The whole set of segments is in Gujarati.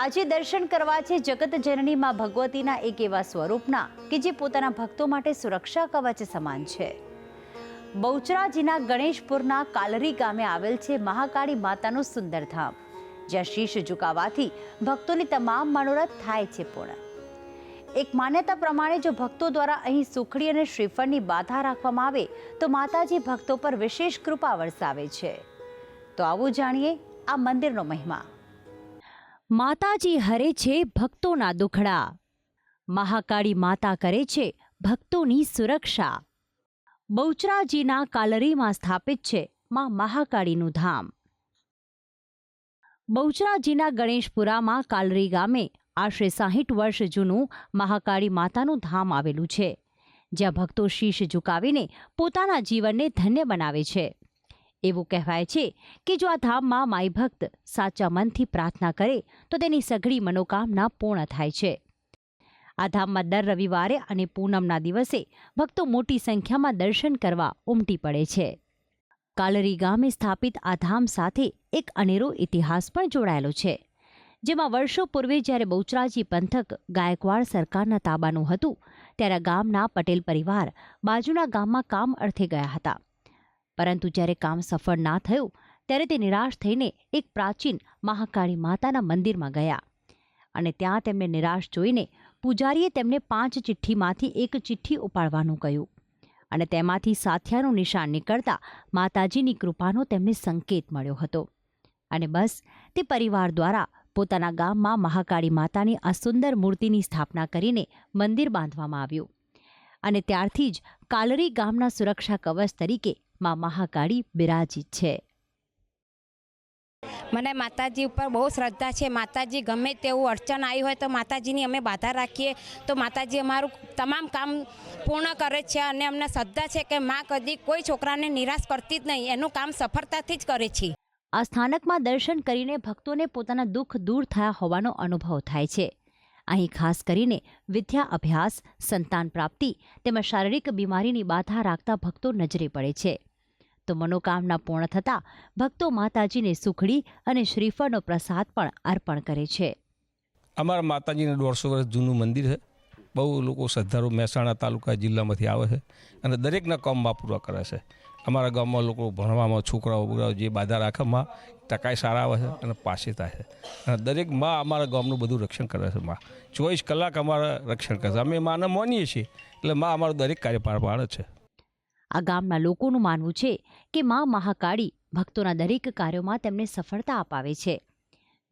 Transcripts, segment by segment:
આજે દર્શન કરવા છે જગત જનની ભગવતીના એક એવા સ્વરૂપના કે જે પોતાના ભક્તો માટે સુરક્ષા કવચ સમાન છે. બહુચરાજીના ગણેશપુરના કાલરી ગામે આવેલ છે મહાકાળી માતાનું સુંદર ધામ, જ્યાં શીશ ઝુકાવાથી ભક્તોની તમામ મનોરથ થાય છે પૂર્ણ. એક માન્યતા પ્રમાણે જો ભક્તો દ્વારા અહીં સુખડી અને શ્રીફળની બાધા રાખવામાં આવે, તો માતાજી ભક્તો પર વિશેષ કૃપા વરસાવે છે. તો આવું જાણીએ આ મંદિરનો મહિમા. માતાજી હરે છે ભક્તોના દુખડા. મહાકાળી માતા કરે છે ભક્તોની સુરક્ષા. બહુચરાજીના કાલરીમાં સ્થાપિત છે માં મહાકાળીનું ધામ. બહુચરાજીના ગણેશપુરામાં કાલરી ગામે આશરે સાહીઠ વર્ષ જૂનું મહાકાળી માતાનું ધામ આવેલું છે, જ્યાં ભક્તો શીશ ઝુકાવીને પોતાના જીવનને ધન્ય બનાવે છે. એવું કહેવાય છે કે જો આ ધામમાં માઈ ભક્ત સાચા મનથી પ્રાર્થના કરે, તો તેની સઘળી મનોકામના પૂર્ણ થાય છે. આ ધામમાં દર રવિવારે અને પૂનમના દિવસે ભક્તો મોટી સંખ્યામાં દર્શન કરવા ઉમટી પડે છે. કાલરી ગામે સ્થાપિત આ ધામ સાથે એક અનેરો ઇતિહાસ પણ જોડાયેલો છે. જેમાં વર્ષો પૂર્વે જ્યારે બહુચરાજી પંથક ગાયકવાડ સરકારના તાબાનું હતું, ત્યારે ગામના પટેલ પરિવાર બાજુના ગામમાં કામ અર્થે ગયા હતા. પરંતુ જ્યારે કામ સફળ ના થયું, ત્યારે તે નિરાશ થઈને એક પ્રાચીન મહાકાળી માતાના મંદિરમાં ગયા. અને ત્યાં તેમને નિરાશ જોઈને પૂજારીએ તેમને પાંચ ચિઠ્ઠીમાંથી એક ચિઠ્ઠી ઉપાડવાનું કહ્યું. અને તેમાંથી સાથિયાનું નિશાન નીકળતા માતાજીની કૃપાનો તેમને સંકેત મળ્યો હતો. અને બસ, તે પરિવાર દ્વારા પોતાના ગામમાં મહાકાળી માતાની આ સુંદર મૂર્તિની સ્થાપના કરીને મંદિર બાંધવામાં આવ્યું. અને ત્યારથી જ કાલરી ગામના સુરક્ષા કવચ તરીકે માં મહાકાળી બિરાજિત છે. મને માતાજી ઉપર બહુ શ્રદ્ધા છે. માતાજી ગમે તેવું અડચણ આવી હોય તો માતાજીની અમે બાધા રાખીએ. તો માતાજી અમારું તમામ કામ પૂર્ણ કરે છે અને અમને શ્રદ્ધા છે કે માં કદી કોઈ છોકરાને નિરાશ કરતી જ નહીં. એનું કામ સફળતાથી જ કરે છે. આ સ્થાનકમાં દર્શન કરીને ભક્તોને પોતાના દુઃખ દૂર થયા હોવાનો અનુભવ થાય છે. અહીં ખાસ કરીને વિદ્યા અભ્યાસ સંતાન પ્રાપ્તિ તેમજ શારીરિક બીમારીની બાધા રાખતા ભક્તો નજરે પડે છે. તો મનોકામના પૂર્ણ થતાં ભક્તો માતાજીને સુખડી અને શ્રીફળનો પ્રસાદ પણ અર્પણ કરે છે. અમારા માતાજીને દોઢસો વર્ષ જૂનું મંદિર છે. બહુ લોકો શ્રદ્ધાળુ મહેસાણા તાલુકા જિલ્લામાંથી આવે છે અને દરેકના કામમાં પૂરા કરે છે. અમારા ગામમાં લોકો ભણવામાં, છોકરાઓ બોકરાઓ જે બાધા રાખે, માં ટકાઈ સારા આવે છે અને પાસે થાય છે. અને દરેકમાં અમારા ગામનું બધું રક્ષણ કરે છે માં. ચોવીસ કલાક અમારા રક્ષણ કરે છે. અમે માને માનીએ છીએ. એટલે માં અમારું દરેક કાર્ય પાર પાડે છે. આ ગામના લોકોનું માનવું છે કે મા મહાકાળી ભક્તોના દરેક કાર્યોમાં તેમને સફળતા અપાવે છે.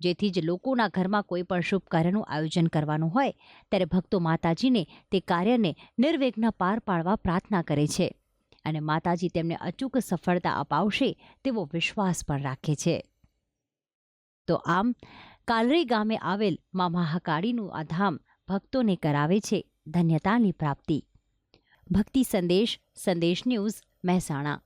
જેથી જ લોકોના ઘરમાં કોઈ પણ શુભ કાર્યનું આયોજન કરવાનું હોય, ત્યારે ભક્તો માતાજીને તે કાર્યને નિર્વિઘ્ન પાર પાડવા પ્રાર્થના કરે છે અને માતાજી તેમને અચૂક સફળતા અપાવશે તેવો વિશ્વાસ પણ રાખે છે. તો આમ, કાલરી ગામે આવેલ મા મહાકાળીનું આ ધામ ભક્તોને કરાવે છે ધન્યતાની પ્રાપ્તિ. ભક્તિ સંદેશ સંદેશ ન્યૂઝ મહેસાણા.